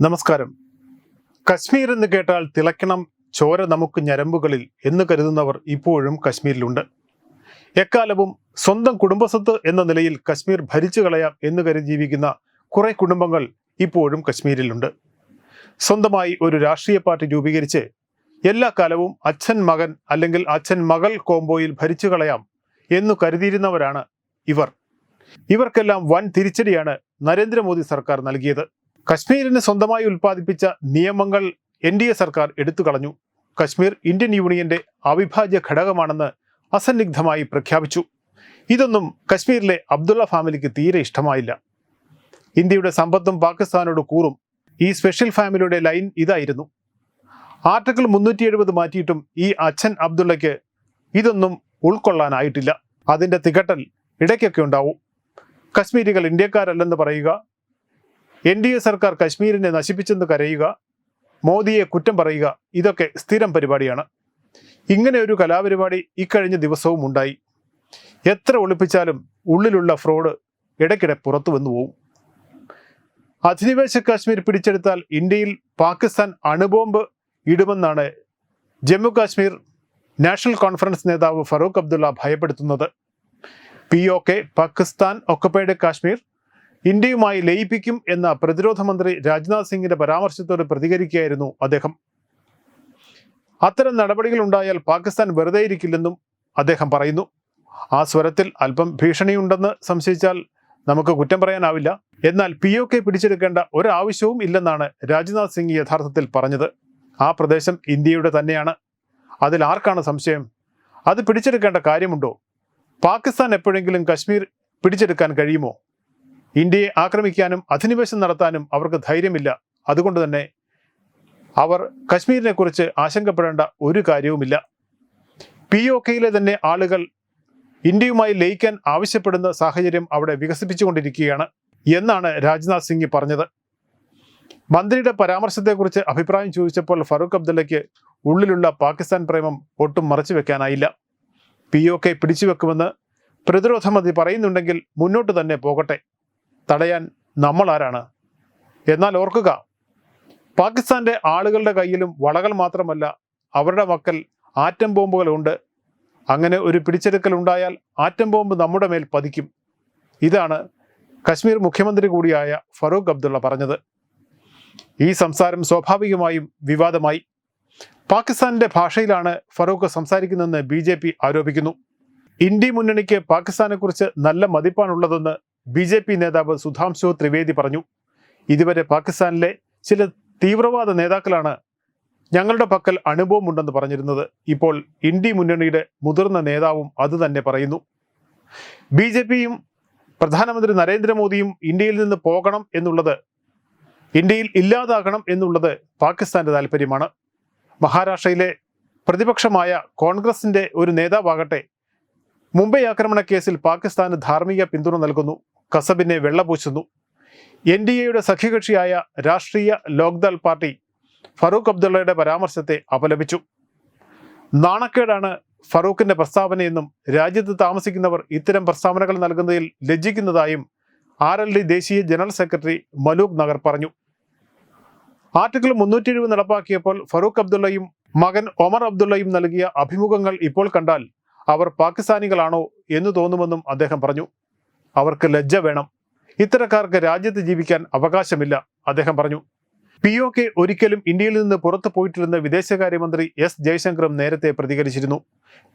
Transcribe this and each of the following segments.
നമസ്കാരം. കശ്മീർ എന്ന് കേട്ടാൽ തിളയ്ക്കണം ചോര നമുക്ക് ഞരമ്പുകളിൽ എന്ന് കരുതുന്നവർ ഇപ്പോഴും കശ്മീരിലുണ്ട്. എക്കാലവും സ്വന്തം കുടുംബസ്വത്ത് എന്ന നിലയിൽ കശ്മീർ ഭരിച്ചു കളയാം എന്ന് കരുതി ജീവിക്കുന്ന കുറെ കുടുംബങ്ങൾ ഇപ്പോഴും കശ്മീരിലുണ്ട്. സ്വന്തമായി ഒരു രാഷ്ട്രീയ പാർട്ടി രൂപീകരിച്ച് എല്ലാ കാലവും അച്ഛൻ മകൻ അല്ലെങ്കിൽ അച്ഛൻ മകൾ കോംബോയിൽ ഭരിച്ചു കളയാം എന്നു കരുതിയിരുന്നവരാണ് ഇവർ. ഇവർക്കെല്ലാം വൻ തിരിച്ചടിയാണ് നരേന്ദ്രമോദി സർക്കാർ നൽകിയത്. കശ്മീരിന് സ്വന്തമായി ഉൽപ്പാദിപ്പിച്ച നിയമങ്ങൾ എൻ ഡി എ സർക്കാർ എടുത്തു കളഞ്ഞു. കശ്മീർ ഇന്ത്യൻ യൂണിയന്റെ അവിഭാജ്യ ഘടകമാണെന്ന് അസന്നിഗ്ധമായി പ്രഖ്യാപിച്ചു. ഇതൊന്നും കശ്മീരിലെ അബ്ദുള്ള ഫാമിലിക്ക് തീരെ ഇഷ്ടമായില്ല. ഇന്ത്യയുടെ സമ്പത്തും പാകിസ്ഥാനോട് കൂറും ഈ സ്പെഷ്യൽ ഫാമിലിയുടെ ലൈൻ ഇതായിരുന്നു. ആർട്ടിക്കിൾ മുന്നൂറ്റി എഴുപത് മാറ്റിയിട്ടും ഈ അച്ഛൻ അബ്ദുള്ളയ്ക്ക് ഇതൊന്നും ഉൾക്കൊള്ളാനായിട്ടില്ല. അതിന്റെ തികട്ടൽ ഇടയ്ക്കൊക്കെ ഉണ്ടാവും. കശ്മീരികൾ ഇന്ത്യക്കാരല്ലെന്ന് പറയുക എൻ ഡി എ സർക്കാർ കശ്മീരിനെ നശിപ്പിച്ചെന്ന് കരയുക മോദിയെ കുറ്റം പറയുക ഇതൊക്കെ സ്ഥിരം പരിപാടിയാണ്. ഇങ്ങനെ ഒരു കലാപരിപാടി ഇക്കഴിഞ്ഞ ദിവസവും ഉണ്ടായി. എത്ര ഒളിപ്പിച്ചാലും ഉള്ളിലുള്ള ഫ്രോഡ് ഇടയ്ക്കിടെ പുറത്തു വന്നു പോവും. അധിനിവേശ കാശ്മീർ പിടിച്ചെടുത്താൽ ഇന്ത്യയിൽ പാകിസ്ഥാൻ അണുബോംബ് ഇടുമെന്നാണ് ജമ്മു കാശ്മീർ നാഷണൽ കോൺഫറൻസ് നേതാവ് Farooq Abdullah ഭയപ്പെടുത്തുന്നത്. P O K Pakistan occupied Kashmir ഇന്ത്യയുമായി ലയിപ്പിക്കും എന്ന പ്രതിരോധ മന്ത്രി രാജ്നാഥ് സിംഗിന്റെ പരാമർശത്തോട് പ്രതികരിക്കുകയായിരുന്നു അദ്ദേഹം. അത്തരം നടപടികൾ ഉണ്ടായാൽ പാകിസ്ഥാൻ വെറുതെ ഇരിക്കില്ലെന്നും അദ്ദേഹം പറയുന്നു. ആ സ്വരത്തിൽ അല്പം ഭീഷണിയുണ്ടെന്ന് സംശയിച്ചാൽ നമുക്ക് കുറ്റം പറയാനാവില്ല. എന്നാൽ പി ഒ കെ പിടിച്ചെടുക്കേണ്ട ഒരാവശ്യവും ഇല്ലെന്നാണ് രാജ്നാഥ് സിംഗ് യഥാർത്ഥത്തിൽ പറഞ്ഞത്. ആ പ്രദേശം ഇന്ത്യയുടെ തന്നെയാണ്. അതിൽ ആർക്കാണ് സംശയം? അത് പിടിച്ചെടുക്കേണ്ട കാര്യമുണ്ടോ? പാകിസ്ഥാൻ എപ്പോഴെങ്കിലും കശ്മീർ പിടിച്ചെടുക്കാൻ കഴിയുമോ? ഇന്ത്യയെ ആക്രമിക്കാനും അധിനിവേശം നടത്താനും അവർക്ക് ധൈര്യമില്ല. അതുകൊണ്ട് തന്നെ അവർ കശ്മീരിനെ കുറിച്ച് ആശങ്കപ്പെടേണ്ട ഒരു കാര്യവുമില്ല. പി ഒ കെയിലെ തന്നെ ആളുകൾ ഇന്ത്യയുമായി ലയിക്കാൻ ആവശ്യപ്പെടുന്ന സാഹചര്യം അവിടെ വികസിപ്പിച്ചുകൊണ്ടിരിക്കുകയാണ് എന്നാണ് രാജ്നാഥ് സിംഗ് പറഞ്ഞത്. മന്ത്രിയുടെ പരാമർശത്തെക്കുറിച്ച് അഭിപ്രായം ചോദിച്ചപ്പോൾ ഫറൂഖ് അബ്ദുള്ളയ്ക്ക് ഉള്ളിലുള്ള പാകിസ്ഥാൻ പ്രേമം ഒട്ടും മറച്ചു വെക്കാനായില്ല പി ഒ കെ പിടിച്ചുവെക്കുമെന്ന് പ്രതിരോധ മന്ത്രി പറയുന്നുണ്ടെങ്കിൽ മുന്നോട്ട് തന്നെ പോകട്ടെ. തടയാൻ നമ്മൾ ആരാണ് എന്നാൽ ഓർക്കുക പാകിസ്ഥാന്റെ ആളുകളുടെ കയ്യിലും വളകൾ മാത്രമല്ല അവരുടെ മക്കൾ ആറ്റം ബോംബുകളുണ്ട് അങ്ങനെ ഒരു പിടിച്ചെടുക്കൽ ഉണ്ടായാൽ ആറ്റം ബോംബ് നമ്മുടെ മേൽ പതിക്കും. ഇതാണ് കശ്മീർ മുഖ്യമന്ത്രി കൂടിയായ ഫറൂഖ് അബ്ദുള്ള പറഞ്ഞത്. ഈ സംസാരം സ്വാഭാവികമായും വിവാദമായി. പാകിസ്ഥാന്റെ ഭാഷയിലാണ് ഫറൂഖ് സംസാരിക്കുന്നതെന്ന് ബി ആരോപിക്കുന്നു. ഇന്ത്യ മുന്നണിക്ക് പാകിസ്ഥാനെക്കുറിച്ച് നല്ല മതിപ്പാണുള്ളതെന്ന് ബി ജെ പി നേതാവ് സുധാംശു ത്രിവേദി പറഞ്ഞു ഇതുവരെ പാകിസ്ഥാനിലെ ചില തീവ്രവാദ നേതാക്കളാണ് ഞങ്ങളുടെ പക്കൽ അനുഭവമുണ്ടെന്ന് പറഞ്ഞിരുന്നത്. ഇപ്പോൾ ഇന്ത്യ മുന്നണിയുടെ മുതിർന്ന നേതാവും അത് തന്നെ പറയുന്നു. ബി ജെ പിയും പ്രധാനമന്ത്രി നരേന്ദ്രമോദിയും ഇന്ത്യയിൽ നിന്ന് പോകണം എന്നുള്ളത് ഇന്ത്യയിൽ ഇല്ലാതാകണം എന്നുള്ളത് പാകിസ്ഥാന്റെ താല്പര്യമാണ്. മഹാരാഷ്ട്രയിലെ പ്രതിപക്ഷമായ കോൺഗ്രസിന്റെ ഒരു നേതാവാകട്ടെ മുംബൈ ആക്രമണ കേസിൽ പാകിസ്ഥാന് ധാർമ്മിക പിന്തുണ നൽകുന്നു. കസബിനെ വെള്ളപൂശുന്നു. എൻ ഡി എയുടെ സഖ്യകക്ഷിയായ രാഷ്ട്രീയ ലോക്ദൾ പാർട്ടി ഫറൂഖ് അബ്ദുള്ളയുടെ പരാമർശത്തെ അപലപിച്ചു. നാണക്കേടാണ് ഫറൂഖിന്റെ പ്രസ്താവനയെന്നും രാജ്യത്ത് താമസിക്കുന്നവർ ഇത്തരം പ്രസ്താവനകൾ നൽകുന്നതിൽ ലജ്ജിക്കുന്നതായും ആർ എൽ ഡി ദേശീയ ജനറൽ സെക്രട്ടറി മലൂക് നഗർ പറഞ്ഞു. ആർട്ടിക്കിൾ മുന്നൂറ്റി എഴുപത് നടപ്പാക്കിയപ്പോൾ ഫറൂഖ് അബ്ദുള്ളയും മകൻ ഒമർ അബ്ദുള്ളയും നൽകിയ അഭിമുഖങ്ങൾ ഇപ്പോൾ കണ്ടാൽ അവർ പാകിസ്ഥാനികളാണോ എന്ന് തോന്നുമെന്നും അദ്ദേഹം പറഞ്ഞു. അവർക്ക് ലജ്ജ വേണം. ഇത്തരക്കാർക്ക് രാജ്യത്ത് ജീവിക്കാൻ അവകാശമില്ല അദ്ദേഹം പറഞ്ഞു. പി ഒ കെ ഒരിക്കലും ഇന്ത്യയിൽ നിന്ന് പുറത്തു പോയിട്ടില്ലെന്ന് വിദേശകാര്യമന്ത്രി എസ് ജയശങ്കറും നേരത്തെ പ്രതികരിച്ചിരുന്നു.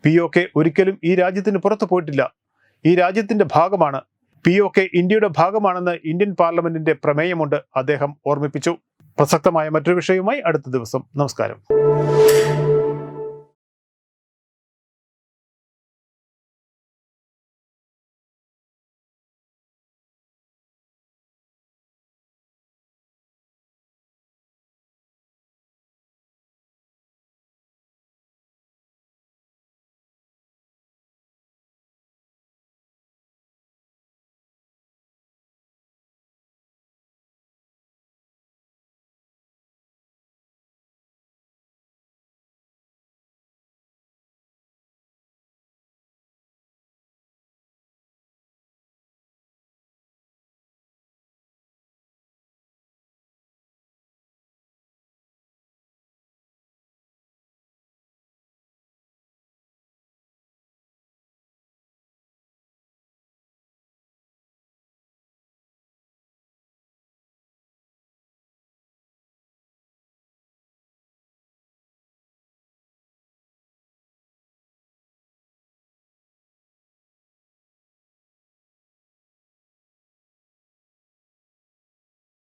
പി ഒ കെ ഒരിക്കലും ഈ രാജ്യത്തിന് പുറത്തു പോയിട്ടില്ല. ഈ രാജ്യത്തിന്റെ ഭാഗമാണ്. പി ഒ കെ ഇന്ത്യയുടെ ഭാഗമാണെന്ന് ഇന്ത്യൻ പാർലമെന്റിന്റെ പ്രമേയമുണ്ട് അദ്ദേഹം ഓർമ്മിപ്പിച്ചു. പ്രസക്തമായ മറ്റൊരു വിഷയവുമായി അടുത്ത ദിവസം. നമസ്കാരം.